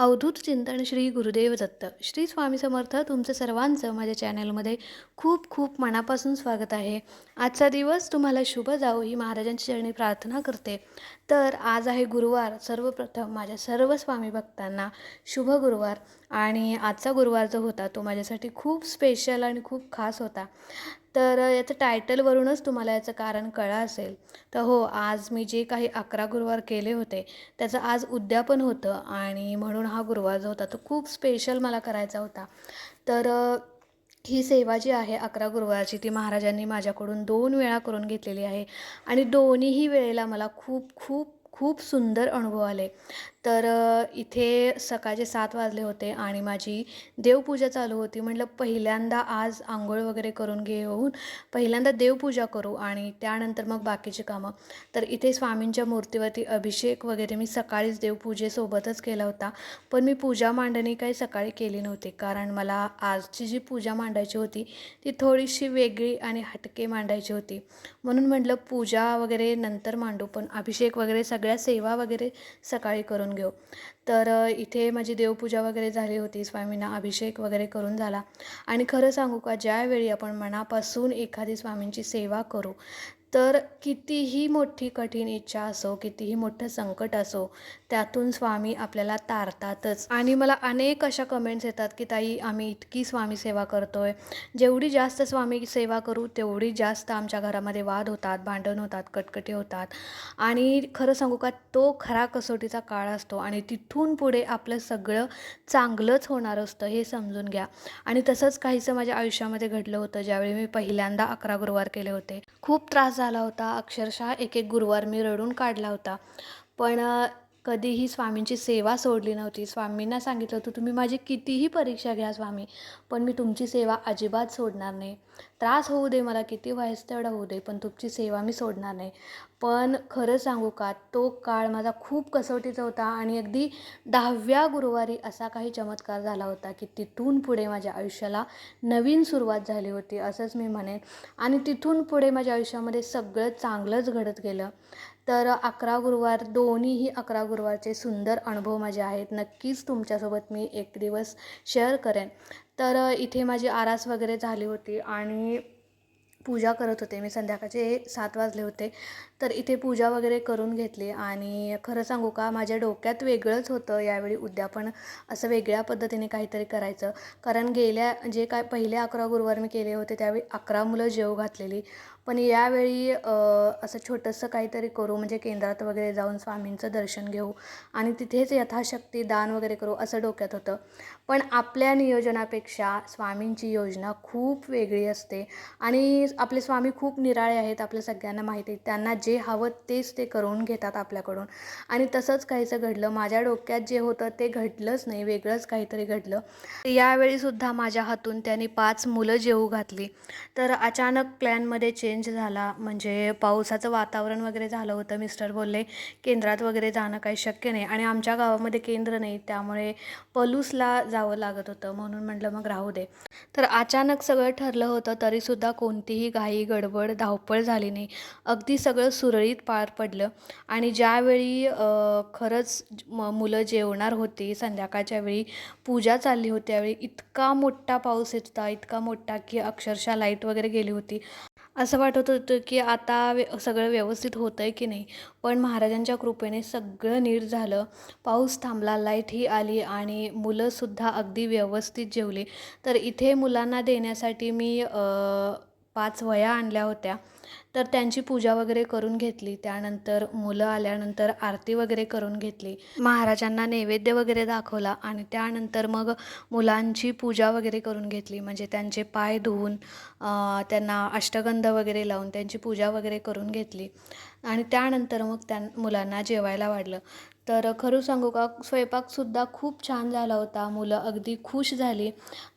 अवधूत चिंतन श्री गुरुदेव दत्त. श्री स्वामी समर्थ तुमचं सर्वांचं माझ्या चॅनलमध्ये खूप खूप मनापासून स्वागत आहे. आजचा दिवस तुम्हाला शुभ जावो ही महाराजांची चरणी प्रार्थना करते. तर आज आहे गुरुवार. सर्वप्रथम माझ्या सर्व स्वामी भक्तांना शुभ गुरुवार. आणि आजचा गुरुवार जो होता तो माझ्यासाठी खूप स्पेशल आणि खूप खास होता. तर याचं टायटलवरूनच तुम्हाला याचं कारण कळं असेल. तर हो आज मी जे काही अकरा गुरुवार केले होते त्याचं आज उद्यापन होतं आणि म्हणून हा गुरुवार जो होता तो खूप स्पेशल मला करायचा होता. तर ही सेवा जी आहे अकरा गुरुवारची ती महाराजांनी माझ्याकडून दोन वेळा करून घेतलेली आहे आणि दोन्हीही वेळेला मला खूप खूप खूप सुंदर अनुभव आले. तर इथे सकाळचे सात वाजले होते आणि माझी देवपूजा चालू होती. म्हटलं पहिल्यांदा आज आंघोळ वगैरे करून घेऊन पहिल्यांदा देवपूजा करू आणि त्यानंतर मग बाकीची कामं. तर इथे स्वामींच्या मूर्तीवरती अभिषेक वगैरे मी सकाळीच देवपूजेसोबतच केला होता. पण मी पूजा मांडणी काही सकाळी केली नव्हती. कारण मला आजची जी पूजा मांडायची होती ती थोडीशी वेगळी आणि हटके मांडायची होती. म्हणून म्हटलं पूजा वगैरे नंतर मांडू पण अभिषेक वगैरे सगळ्या सेवा वगैरे सकाळी करून घेऊ. तर इथे माझी देवपूजा वगैरे झाली होती स्वामींना अभिषेक वगैरे करून झाला. आणि खरं सांगू का ज्यावेळी आपण मनापासून एखादी स्वामींची सेवा करू तर कितीही मोठी कठीण इच्छा असो कितीही मोठं संकट असो त्यातून स्वामी आपल्याला तारतातच. आणि मला अनेक अशा कमेंट्स येतात की ताई आम्ही इतकी स्वामी सेवा करतो आहे जेवढी जास्त स्वामी सेवा करू तेवढी जास्त आमच्या घरामध्ये वाद होतात भांडण होतात कटकटी होतात. आणि खरं सांगू का तो खरा कसोटीचा काळ असतो आणि तिथून पुढे आपलं सगळं चांगलंच होणार असतं हे समजून घ्या. आणि तसंच काहीसं माझ्या आयुष्यामध्ये घडलं होतं ज्यावेळी मी पहिल्यांदा अकरा गुरुवार केले होते. खूप त्रास झाला होता. अक्षरशः एक एक गुरुवार मी रडून काढला होता. पण कधीही स्वामींची सेवा सोडली नव्हती. स्वामींना सांगितलं होतं तुम्ही माझी कितीही परीक्षा घ्या स्वामी पण मी तुमची सेवा अजिबात सोडणार नाही. त्रास होऊ दे मला किती व्हायचं तेवढा होऊ दे पण तुमची सेवा मी सोडणार नाही. पण खरं सांगू का तो काळ माझा खूप कसोटीचा होता आणि अगदी दहाव्या गुरुवारी असा काही चमत्कार झाला होता की तिथून पुढे माझ्या आयुष्याला नवीन सुरुवात झाली होती असंच मी म्हणेन. आणि तिथून पुढे माझ्या आयुष्यामध्ये सगळं चांगलंच घडत गेलं. तर अकरा गुरुवार दोन्हीही अकरा गुरुवारचे सुंदर अनुभव माझे आहेत. नक्कीच तुमच्यासोबत मी एक दिवस शेअर करेन. तर इथे माझी आरास वगैरे झाली होती आणि पूजा करत होते मी. संध्याकाळचे सात वाजले होते. तर इथे पूजा वगैरे करून घेतली आणि खरं सांगू का माझ्या डोक्यात वेगळंच होतं. यावेळी उद्यापन असं वेगळ्या पद्धतीने काहीतरी करायचं. कारण गेल्या जे काय पहिले अकरा गुरुवार मी केले होते त्यावेळी अकरा मुलं जेव घातलेली. पण यावेळी असं छोटंसं काहीतरी करू म्हणजे केंद्रात वगैरे जाऊन स्वामींचं दर्शन घेऊ आणि तिथेच यथाशक्ती दान वगैरे करू असं डोक्यात होतं. पण आपल्या नियोजनापेक्षा स्वामींची योजना खूप वेगळी असते आणि आपले स्वामी खूप निराळे आहेत आपल्या सगळ्यांना माहिती आहे. त्यांना जे हवं तेच ते करून घेतात आपल्याकडून. आणि तसंच काहीचं घडलं माझ्या डोक्यात जे होतं ते घडलंच नाही वेगळंच काहीतरी घडलं. यावेळीसुद्धा माझ्या हातून त्यांनी पाच मुलं जेवू घातली. तर अचानक प्लॅनमध्ये चेंज झाला. म्हणजे पावसाचं वातावरण वगैरे झालं होतं. मिस्टर बोलले केंद्रात वगैरे जाणं काही शक्य नाही. आणि आमच्या गावामध्ये केंद्र नाही. त्यामुळे पलूसला जावं लागत होतं. म्हणून म्हटलं मग राहू दे. तर अचानक सगळं ठरलं होतं. तरीसुद्धा कोणतीही घाई गडबड धावपळ झाली नाही. अगदी सगळं सुरळीत पार पडलं. आणि ज्यावेळी खरंच म मुलं जेवणार होती संध्याकाळच्या वेळी पूजा चालली होती त्यावेळी इतका मोठा पाऊस येत होता. इतका मोठा की अक्षरशः लाइट वगैरे गेली होती. असं वाटत होतं की आता सगळं व्यवस्थित होतं आहे की नाही. पण महाराजांच्या कृपेने सगळं नीट झालं. पाऊस थांबला लाईटही आली आणि मुलंसुद्धा अगदी व्यवस्थित जेवली. तर इथे मुलांना देण्यासाठी मी पाच वया आणल्या होत्या. तर त्यांची पूजा वगैरे करून घेतली. त्यानंतर मुलं आल्यानंतर आरती वगैरे करून घेतली. महाराजांना नैवेद्य वगैरे दाखवला आणि त्यानंतर मग मुलांची पूजा वगैरे करून घेतली. म्हणजे त्यांचे पाय धुवून त्यांना अष्टगंध वगैरे लावून त्यांची पूजा वगैरे करून घेतली. आणि त्यानंतर मग त्या मुलांना जेवायला वाढलं. तर खरं सांगू का स्वयंपाकसुद्धा खूप छान झाला होता. मुलं अगदी खुश झाली.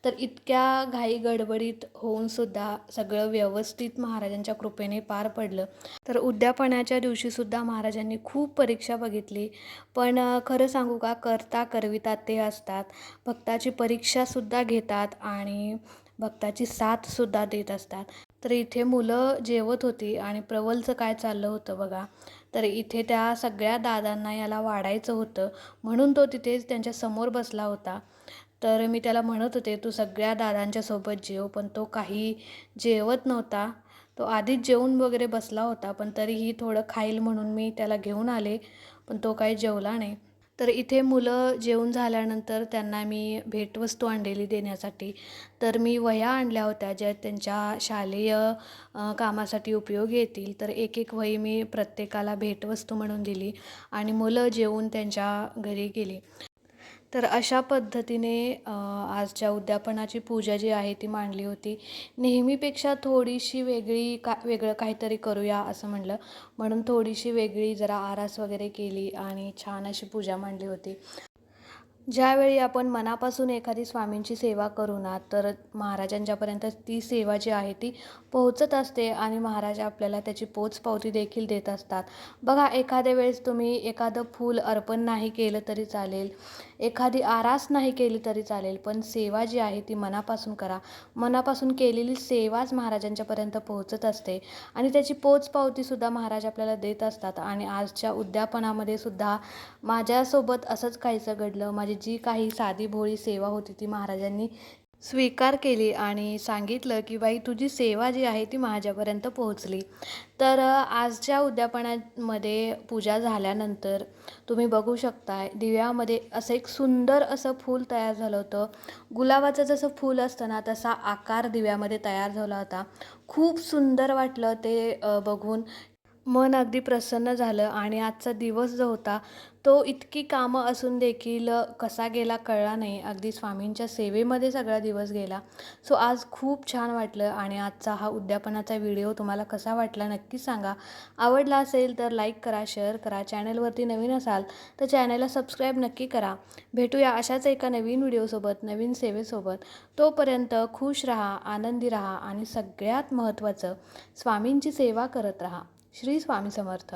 तर इतक्या घाई गडबडीत होऊनसुद्धा सगळं व्यवस्थित महाराजांच्या कृपेने पार पडलं. तर उद्यापनाच्या दिवशीसुद्धा महाराजांनी खूप परीक्षा बघितली. पण खरं सांगू का करता करवितात ते असतात. भक्ताची परीक्षासुद्धा घेतात आणि भक्ताची साथसुद्धा देत असतात. तर इथे मुलं जेवत होती आणि प्रवलचं काय चाललं होतं बघा. तर इथे त्या सगळ्या दादांना याला वाढायचं होतं. म्हणून तो तिथेच त्यांच्यासमोर बसला होता. तर मी त्याला म्हणत होते तू सगळ्या दादांच्या सोबत जेव पण तो काही जेवत नव्हता. तो आधीच जेवून वगैरे बसला होता पण तरीही थोडं खाईल म्हणून मी त्याला घेऊन आले पण तो काही जेवला नाही. तर इथे मुलं जेवून झाल्यानंतर त्यांना मी भेटवस्तू आणलेली देण्यासाठी. तर मी वह्या आणल्या होत्या ज्या त्यांच्या शालेय कामासाठी उपयोग येतील. तर एक एक वही मी प्रत्येकाला भेटवस्तू म्हणून दिली आणि मुलं जेवून त्यांच्या घरी गेली. तर अशा पद्धतीने आजच्या उद्यापनाची पूजा जी आहे ती मांडली होती. नेहमीपेक्षा थोडीशी वेगळी का वेगळं काहीतरी करूया असं म्हणलं. म्हणून थोडीशी वेगळी जरा आरास वगैरे केली आणि छान अशी पूजा मांडली होती. ज्यावेळी आपण मनापासून एखादी स्वामींची सेवा करू ना तर महाराजांच्यापर्यंत ती सेवा जी आहे ती पोहोचत असते आणि महाराज आपल्याला त्याची पोचपावती देखील देत असतात. बघा एखाद्या वेळेस तुम्ही एखादं फूल अर्पण नाही केलं तरी चालेल एखादी आरास नाही केली तरी चालेल पण सेवा जी आहे ती मनापासून करा. मनापासून केलेली सेवाच महाराजांच्यापर्यंत पोहोचत असते आणि त्याची पोचपावतीसुद्धा महाराज आपल्याला देत असतात. आणि आजच्या उद्यापनामध्ये सुद्धा माझ्यासोबत असंच काहीसं घडलं माझी जी काही साधी भोळी सेवा होती ती महाराजांनी स्वीकार केली आणि सांगितलं की बाई तुझी सेवा जी आहे ती माझ्यापर्यंत पोहोचली. तर आजच्या उद्यापनामध्ये पूजा झाल्यानंतर तुम्ही बघू शकताय दिव्यामध्ये असं एक सुंदर असं फूल तयार झालं होतं. गुलाबाचं जसं फूल असतं ना तसा आकार दिव्यामध्ये तयार झाला होता. खूप सुंदर वाटलं ते बघून. मन अगदी प्रसन्न झालं आणि आजचा दिवस जो होता तो इतकी कामं असून देखील कसा गेला कळला नाही. अगदी स्वामींच्या सेवेमध्ये सगळा दिवस गेला. सो आज खूप छान वाटलं आणि आजचा हा उद्यापनाचा व्हिडिओ तुम्हाला कसा वाटला नक्की सांगा. आवडला असेल तर लाईक करा शेअर करा चॅनलवरती नवीन असाल तर चॅनलला सबस्क्राईब नक्की करा. भेटूया अशाच एका नवीन व्हिडिओसोबत नवीन सेवेसोबत. तोपर्यंत खुश रहा आनंदी रहा आणि सगळ्यात महत्त्वाचं स्वामींची सेवा करत रहा. श्री स्वामी समर्थ.